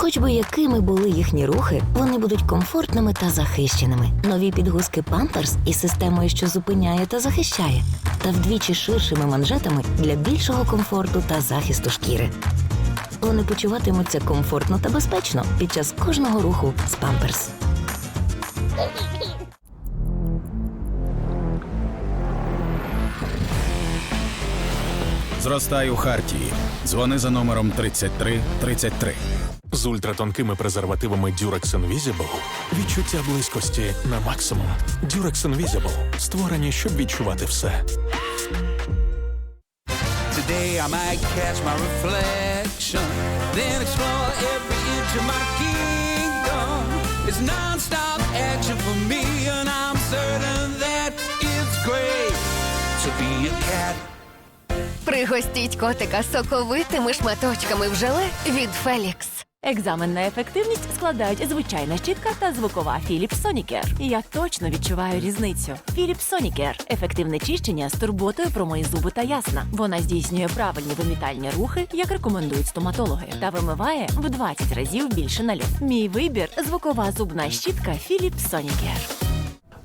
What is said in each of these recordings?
Хоч би якими були їхні рухи, вони будуть комфортними та захищеними. Нові підгузки Pampers із системою, що зупиняє та захищає, та вдвічі ширшими манжетами для більшого комфорту та захисту шкіри. Вони почуватимуться комфортно та безпечно під час кожного руху з Pampers. Зростай у Хартії. Дзвони за номером 3333. З ультратонкими презервативами Durex Invisible відчуття близькості на максимум. Durex Invisible створені, щоб відчувати все. Today I might catch my reflection, then explore every inch of my kingdom. It's non-stop action for me, and I'm certain that it's great to be a cat. Пригостіть котика соковитими шматочками в желе від Фелікс. Екзамен на ефективність складають звичайна щітка та звукова Philips Sonicare. Я точно відчуваю різницю. Philips Sonicare – ефективне чищення з турботою про мої зуби та ясна. Вона здійснює правильні вимітальні рухи, як рекомендують стоматологи, та вимиває в 20 разів більше наліт. Мій вибір звукова зубна щітка Philips Sonicare.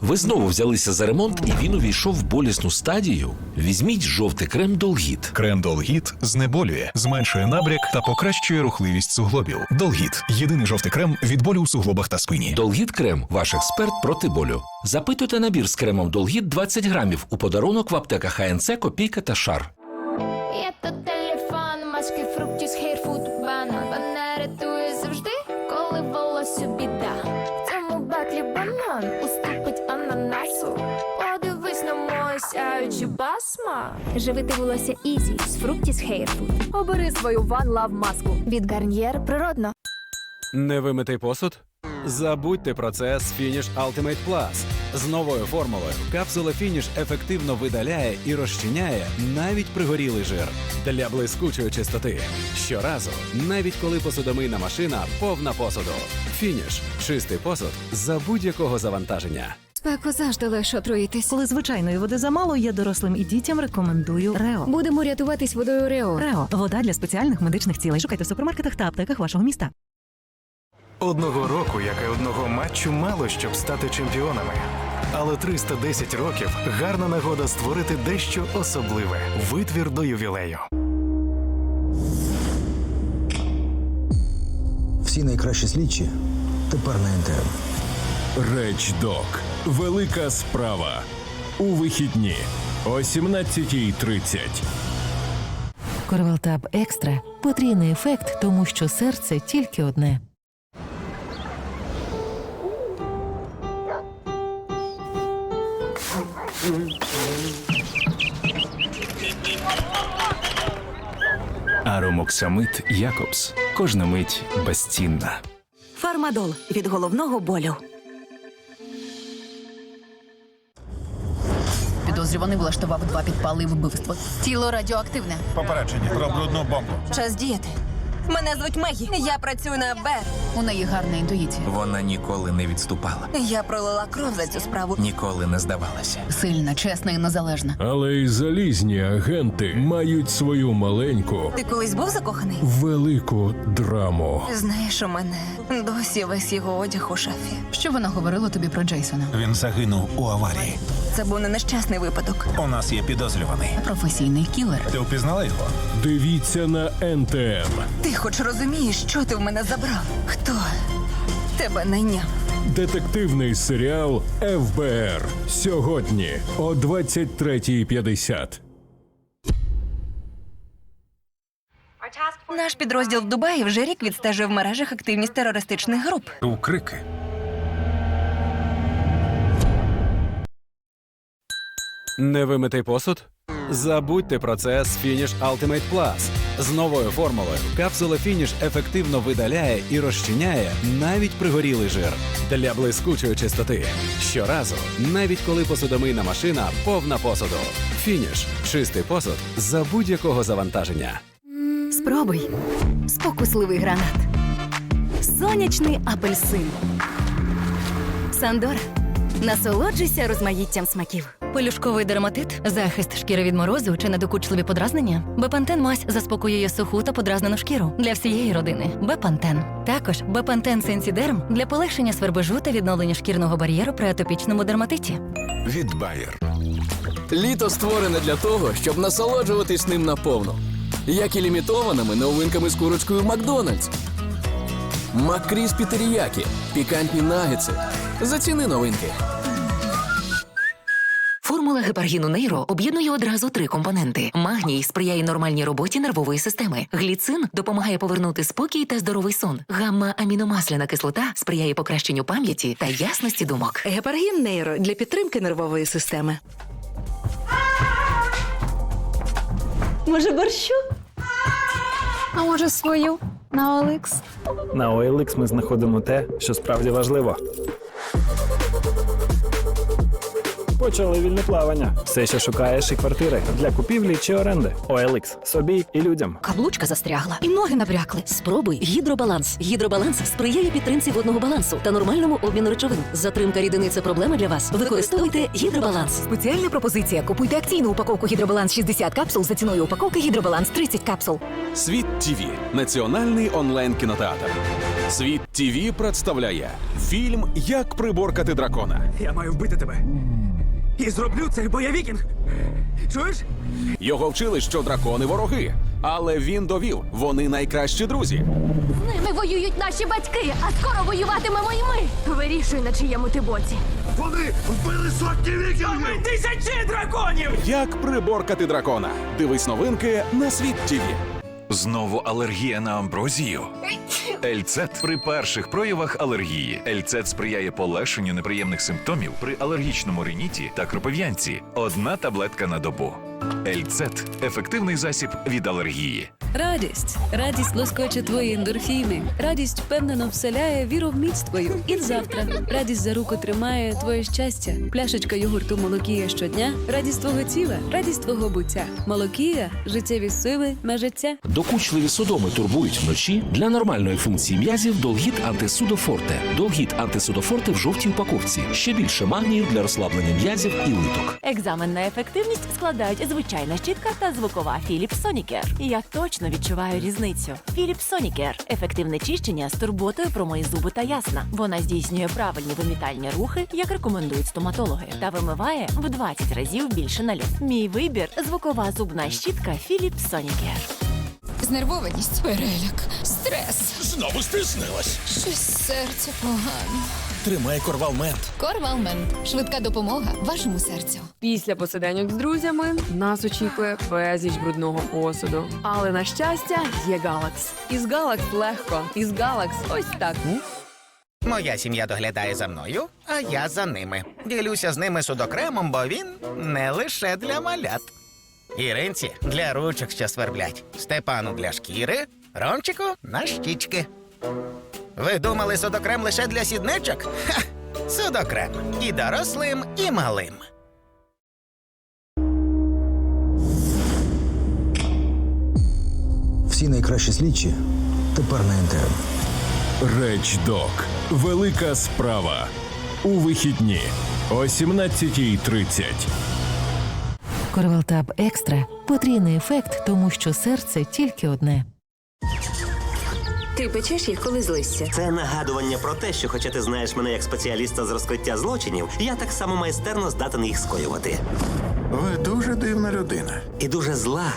Ви знову взялися за ремонт, і він увійшов в болісну стадію. Візьміть жовтий крем Долгіт. Крем Долгіт знеболює, зменшує набряк та покращує рухливість суглобів. Долгіт єдиний жовтий крем від болю у суглобах та спині. Долгіт крем ваш експерт проти болю. Запитуйте набір з кремом Долгіт 20 грамів у подарунок в аптеках ХНЦ, Копійка та Шар. Є то телефон, маски, фруктів, Живити волосся Ізі з фруктіс хейрфуд. Обери свою One Love маску. Від Гарньєр природно. Невимитий посуд? Забудьте про це з Finish Ultimate Plus. З новою формулою капсула Finish ефективно видаляє і розчиняє навіть пригорілий жир для блискучої чистоти. Щоразу, навіть коли посудомийна машина повна посуду. Finish – чистий посуд за будь-якого завантаження. Спеку завжди легше отруїтись. Коли звичайної води замало, я дорослим і дітям рекомендую Рео. Будемо рятуватись водою Рео. Рео вода для спеціальних медичних цілей. Шукайте в супермаркетах та аптеках вашого міста. Одного року, як і одного матчу, мало щоб стати чемпіонами. Але 310 років гарна нагода створити дещо особливе. Витвір до ювілею. Всі найкращі слідчі тепер на НТМ. Речдок. Велика справа. У вихідні о 17.30. Корвалтаб екстра потрійний ефект, тому що серце тільки одне. Аромоксамит Якобс. Кожна мить безцінна. Фармадол від головного болю. Підозрюваний влаштував два підпали і вбивство. Тіло радіоактивне. Попередження про брудну бомбу. Час діяти. Мене звуть Мегі. Я працюю на БЕР. У неї гарна інтуїція. Вона ніколи не відступала, Я пролила кров за цю справу. ніколи не здавалася. Сильна, чесна і незалежна. Але й залізні агенти мають свою маленьку Ти колись був закоханий? велику драму. Знаєш, у мене досі весь його одяг у шафі. Що вона говорила тобі про Джейсона? Він загинув у аварії. Це був не нещасний випадок. У нас є підозрюваний. Професійний кілер. Ти впізнала його? Дивіться на НТМ. Ти хоч розумієш, що ти в мене забрав? Хто тебе найняв? Детективний серіал ФБР. Сьогодні о 23.50. Наш підрозділ в Дубаї вже рік відстежує в мережах активність терористичних груп. У Невимитий посуд? Забудьте про це з Finish Ultimate Plus. З новою формулою капсула Finish ефективно видаляє і розчиняє навіть пригорілий жир для блискучої чистоти. Щоразу, навіть коли посудомийна машина повна посуду. Finish – чистий посуд за будь-якого завантаження. Спробуй. Спокусливий гранат. Сонячний апельсин. Сандора. Насолоджуйся розмаїттям смаків. Пелюшковий дерматит, захист шкіри від морозу чи недокучливі подразнення. Бепантен мазь заспокоює суху та подразнену шкіру для всієї родини. Бепантен. Також Бепантен Сенсідерм для полегшення свербежу та відновлення шкірного бар'єру при атопічному дерматиті. Від Bayer. Літо створене для того, щоб насолоджуватись ним наповно. Як і лімітованими новинками з курочкою Макдональдс. Маккріспі теріякі, пікантні нагетси. Заціни новинки. Формула гепаргіну Нейро об'єднує одразу три компоненти: магній сприяє нормальній роботі нервової системи. Гліцин допомагає повернути спокій та здоровий сон. Гамма-аміномасляна кислота сприяє покращенню пам'яті та ясності думок. Гепаргін нейро для підтримки нервової системи. Може, борщу? А може, свою на Олекс? На OLX ми знаходимо те, що справді важливо. Почали вільне плавання. Все, що шукаєш, і квартири для купівлі чи оренди. OLX. собі і людям. Каблучка застрягла і ноги набрякли. Спробуй гідробаланс. Гідробаланс сприяє підтримці водного балансу та нормальному обміну речовин. Затримка рідини це проблема для вас. Використовуйте гідробаланс. Спеціальна пропозиція. Купуйте акційну упаковку гідробаланс 60 капсул за ціною упаковки гідробаланс 30 капсул. Світ ТВ – національний онлайн кінотеатр. Світ ТВ представляє фільм Як приборкати дракона. Я маю вбити тебе. І зроблю це, бо я вікінг. Чуєш? Його вчили, що дракони вороги. Але він довів, вони найкращі друзі. З ними воюють наші батьки, а скоро воюватимемо і ми. Вирішуй, на чиєму ти боці. Вони вбили сотні вікінгів! Тисячі драконів! Як приборкати дракона? Дивись новинки на світ ТВ. Знову алергія на амброзію. Ельцет при перших проявах алергії. Ельцет сприяє полегшенню неприємних симптомів при алергічному риніті та кропив'янці. Одна таблетка на добу. Ельцет ефективний засіб від алергії. Радість. Радість лоскоче твої ендорфіни. Радість впевнено вселяє віру в міць твою. І завтра. Радість за руку тримає твоє щастя. Пляшечка йогурту молокія щодня. Радість твого тіла, радість твого буття. Молокія життєві сили на життя. Докучливі судоми турбують вночі. Для нормальної функції м'язів Долгіт антисудофорте. Долгіт антисудофорте в жовтій упаковці. Ще більше магнію для розслаблення м'язів і литок. Екзамен на ефективність складають звичайна щітка та звукова Philips Sonicare. Я точно відчуваю різницю. Philips Sonicare – ефективне чищення з турботою про мої зуби та ясна. Вона здійснює правильні вимітальні рухи, як рекомендують стоматологи, та вимиває в 20 разів більше нальот. Мій вибір звукова зубна щітка Philips Sonicare. Знервованість, переляк, стрес. Знову стиснилась. Щось серце погано. Тримай корвалмент. Корвалмен. Швидка допомога вашому серцю. Після посиденьок з друзями нас очікує безліч брудного посуду. Але на щастя, є Галакс. Із Галакс легко. Із Галакс ось так. Моя сім'я доглядає за мною, а я за ними. Ділюся з ними судокремом, бо він не лише для малят. Іринці для ручок, що сверблять, Степану для шкіри, Ромчику на щічки. Ви думали судокрем лише для сідничок? Ха! Судокрем і дорослим, і малим. Всі найкращі слідчі тепер на НТМ. Речдок. Велика справа. У вихідні о 17.30. Корвалтаб Екстра потрійний ефект, тому що серце тільки одне. Ти печеш їх, коли злишся. Це нагадування про те, що, хоча ти знаєш мене як спеціаліста з розкриття злочинів, я так само майстерно здатен їх скоювати. Ви дуже дивна людина. І дуже зла.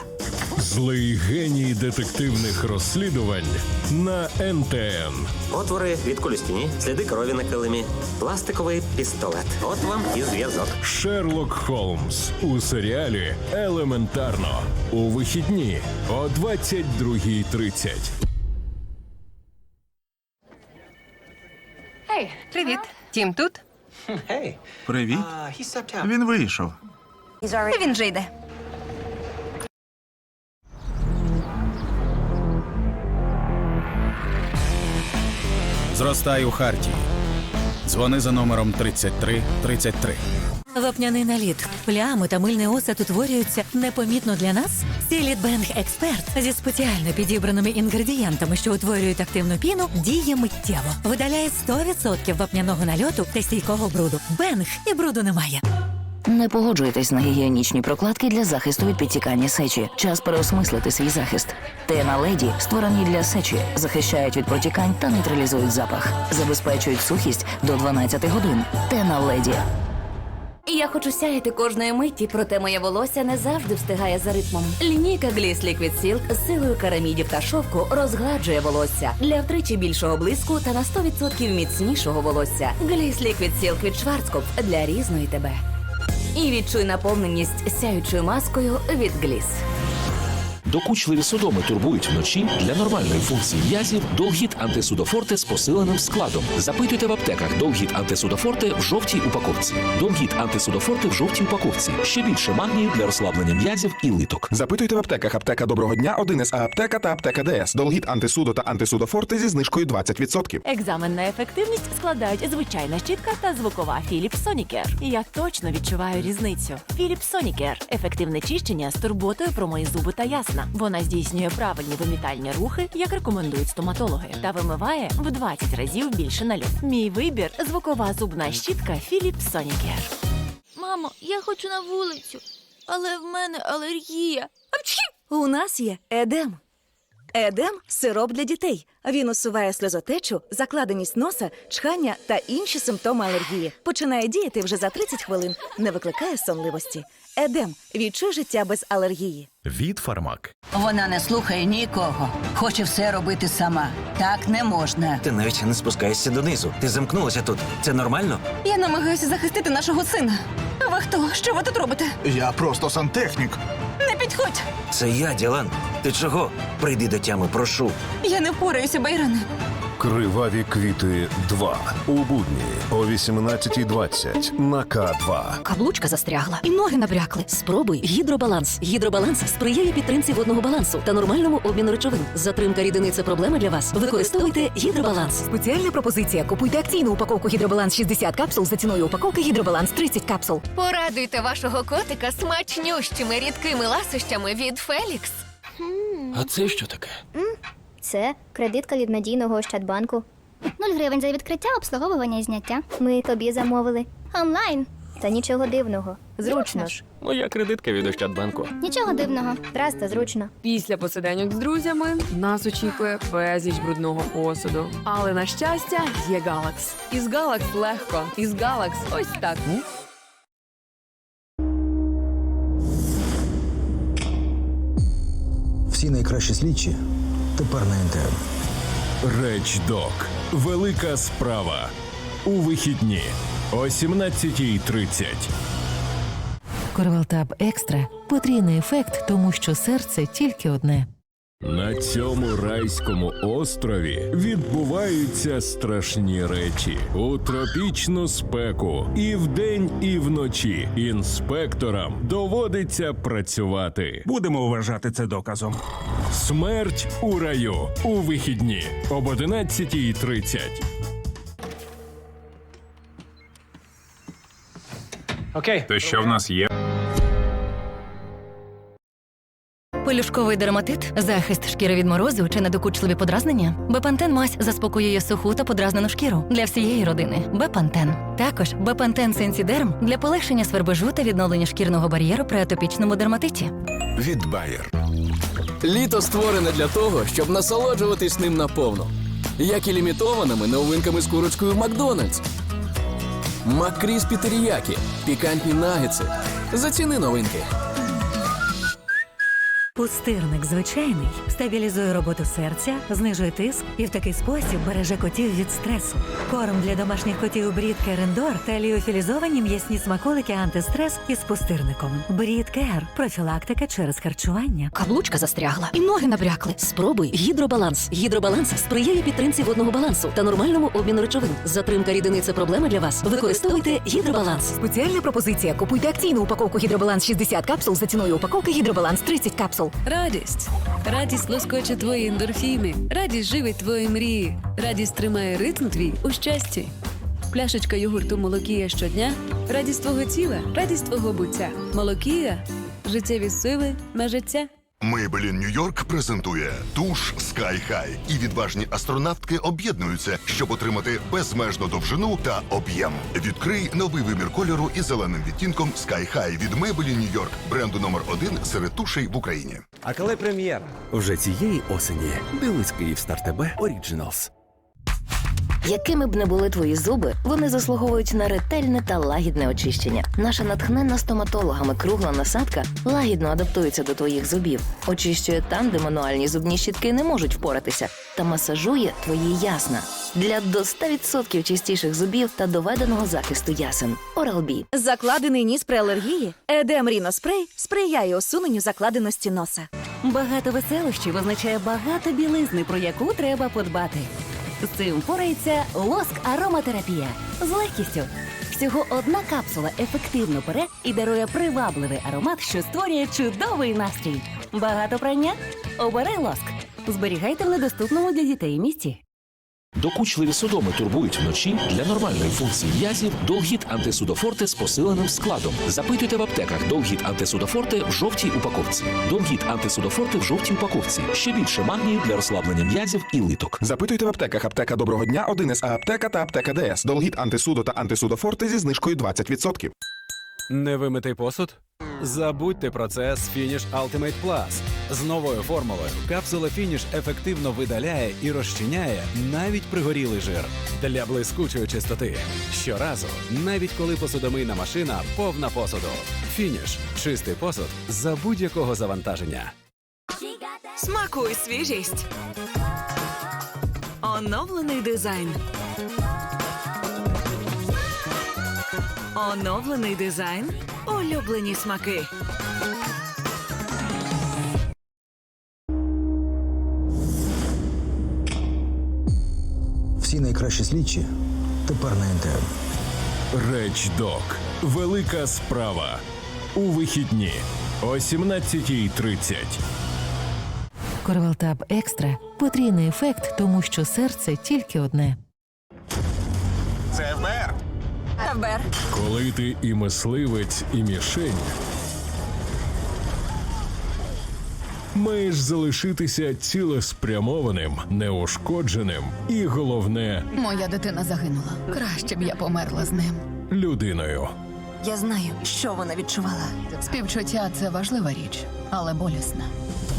Злий геній детективних розслідувань на НТН. Отвори від кулюстіні, сліди крові на килимі, пластиковий пістолет. От вам і зв'язок. Шерлок Холмс у серіалі Елементарно у вихідні о 22.30. Ей, привіт. Тім тут? Привіт. Він вийшов. Він вже йде. Зростай у Хартії. Дзвони за номером 3333. Вапняний наліт, плями та мильний осад утворюються непомітно для нас. Сіліт Бенг Експерт зі спеціально підібраними інгредієнтами, що утворюють активну піну, діє миттєво. Видаляє 100% вапняного нальоту та стійкого бруду. Бенг і бруду немає. Не погоджуйтесь на гігієнічні прокладки для захисту від підтікання сечі. Час переосмислити свій захист. Тена леді створені для сечі, захищають від протікань та нейтралізують запах, забезпечують сухість до 12 годин. Тена леді. Я хочу сяяти кожної миті, проте моє волосся не завжди встигає за ритмом. Лінійка Gliss Liquid Silk з силою карамідів та шовку розгладжує волосся для втричі більшого блиску та на 100% міцнішого волосся. Gliss Liquid Silk від Schwarzkopf для різної тебе. І відчуй наповненість сяючою маскою від Gliss. Докучливі судоми турбують вночі для нормальної функції м'язів Долгіт антисудофорте з посиленим складом. Запитуйте в аптеках Долгіт антисудофорте в жовтій упаковці. Долгіт антисудофорте в жовтій упаковці. Ще більше магнію для розслаблення м'язів і литок. Запитуйте в аптеках аптека Доброго дня, 1С аптека та аптека ДС. Долгіт антисудо та антисудофорте зі знижкою 20%. Екзамен на ефективність складають звичайна щітка та звукова Philips Sonicare. Я точно відчуваю різницю. Philips Sonicare – ефективне чищення з турботою про мої зуби та ясна. Вона здійснює правильні вимітальні рухи, як рекомендують стоматологи, та вимиває в 20 разів більше налюб. Мій вибір звукова зубна щітка Philips Sonicare. Мамо, я хочу на вулицю, але в мене алергія. У нас є едем. Едем сироп для дітей. Він усуває сльозотечу, закладеність носа, чхання та інші симптоми алергії. Починає діяти вже за 30 хвилин, не викликає сонливості. Едем відчуй життя без алергії. Від фармак. Вона не слухає нікого. Хоче все робити сама. Так не можна. Ти навіть не спускаєшся донизу. Ти замкнулася тут. Це нормально? Я намагаюся захистити нашого сина. А ви хто? Що ви тут робите? Я просто сантехнік. Не підходь! Це я, Ділан. Ти чого? Прийди до тями, прошу. Я не впораюся, Байране. Криваві квіти 2. У будні о 18.20 на К2. Каблучка застрягла і ноги набрякли. Спробуй гідробаланс. Гідробаланс сприяє підтримці водного балансу та нормальному обміну речовин. Затримка рідини це проблема для вас. Використовуйте гідробаланс. Спеціальна пропозиція. Купуйте акційну упаковку гідробаланс 60 капсул за ціною упаковки гідробаланс 30 капсул. Порадуйте вашого котика смачнющими рідкими ласощами від Фелікс. А це що таке? Це кредитка від надійного Ощадбанку. 0 гривень за відкриття, обслуговування і зняття. Ми тобі замовили. Онлайн. Та нічого дивного. Зручно ж. Моя кредитка від Ощадбанку. Нічого дивного. Просто зручно. Після посиденьок з друзями нас очікує безліч брудного посуду. Але на щастя, є Галакс. Із Галакс легко. Із Галакс ось так. Всі найкращі слідчі тепер на НТМ. Речдок. Велика справа. У вихідні о 17.30. Корвалтаб екстра потрійний ефект, тому що серце тільки одне. На цьому райському острові відбуваються страшні речі у тропічну спеку і вдень, і вночі інспекторам доводиться працювати. Будемо вважати це доказом. Смерть у раю у вихідні об 11.30. Окей. То що в нас є? Пелюшковий дерматит, захист шкіри від морозу чи недокучливі подразнення. Бепантен мазь заспокоює суху та подразнену шкіру для всієї родини. Бепантен. Також Бепантен Сенсідерм для полегшення свербежу та відновлення шкірного бар'єру при атопічному дерматиті. Від Bayer. Літо створене для того, щоб насолоджуватись ним наповно. Як і лімітованими новинками з курочкою Макдональдс. Макріс Пітеріякі пікантні нагетси. Заціни новинки. Пустирник звичайний стабілізує роботу серця, знижує тиск і в такий спосіб береже котів від стресу. Корм для домашніх котів Брід Керендор та ліофілізовані м'ясні смаколики антистрес із пустирником. Брід Кер профілактика через харчування. Каблучка застрягла і ноги набрякли. Спробуй гідробаланс. Гідробаланс сприяє підтримці водного балансу та нормальному обміну речовин. Затримка рідини це проблема для вас. Використовуйте гідробаланс. Спеціальна пропозиція. Купуйте акційну упаковку гідробаланс 60 капсул за ціною упаковки гідробаланс 30 капсул. Радість. Радість лоскоче твої ендорфіни. Радість живить твої мрії. Радість тримає ритм твій у щасті. Пляшечка йогурту Молокія щодня радість твого тіла, радість твого буття. Молокія життєві сили на життя. Maybelline New York презентує туш Sky High. І відважні астронавтки об'єднуються, щоб отримати безмежну довжину та об'єм. Відкрий новий вимір кольору із зеленим відтінком Sky High від Maybelline New York, бренду номер один серед тушей в Україні. А коли прем'єра? Вже цієї осені. Дивись Київстар ТБ Оріджиналс. Якими б не були твої зуби, вони заслуговують на ретельне та лагідне очищення. Наша натхненна стоматологами кругла насадка лагідно адаптується до твоїх зубів, очищує там, де мануальні зубні щітки не можуть впоратися, та масажує твої ясна для до 100% чистіших зубів та доведеного захисту ясен. Oral-B. Закладений ніс при алергії. Едем Ріноспрей сприяє усуненню закладеності носа. Багато веселощів означає багато білизни, про яку треба подбати. З цим порається лоск ароматерапія з легкістю. Всього одна капсула ефективно пере і дарує привабливий аромат, що створює чудовий настрій. Багато прання? Обери лоск. Зберігайте в недоступному для дітей місці. Докучливі судоми турбують вночі для нормальної функції м'язів Долгіт антисудофорте з посиленим складом. Запитуйте в аптеках Долгіт антисудофорте в жовтій упаковці. Долгіт антисудофорте в жовтій упаковці. Ще більше магнію для розслаблення м'язів і литок. Запитуйте в аптеках аптека доброго дня, 1С аптека та аптека ДС. Долгіт антисудо та антисудофорте зі знижкою 20%. Невимитий посуд? Забудьте про це з Finish Ultimate Plus. З новою формулою капсула Finish ефективно видаляє і розчиняє навіть пригорілий жир для блискучої чистоти. Щоразу, навіть коли посудомийна машина повна посуду. Finish – чистий посуд за будь-якого завантаження. Смакуй свіжість. Оновлений дизайн. Оновлений дизайн. Улюблені смаки. Всі найкращі слідчі тепер на НТМ. Речдок. Велика справа. У вихідні о 17.30. Корвалтаб Екстра потрійний ефект, тому що серце тільки одне. ФБР. Коли ти і мисливець, і мішень. Маєш залишитися цілеспрямованим, неушкодженим і головне Моя дитина загинула. Краще б я померла з ним. людиною. Я знаю, що вона відчувала. Співчуття це важлива річ, але болісна.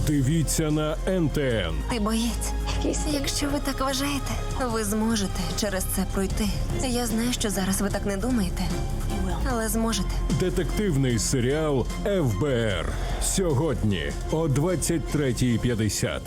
Дивіться на НТН. Ти боєць. Якщо ви так вважаєте, ви зможете через це пройти. Я знаю, що зараз ви так не думаєте, але зможете. Детективний серіал ФБР. Сьогодні о 23.50.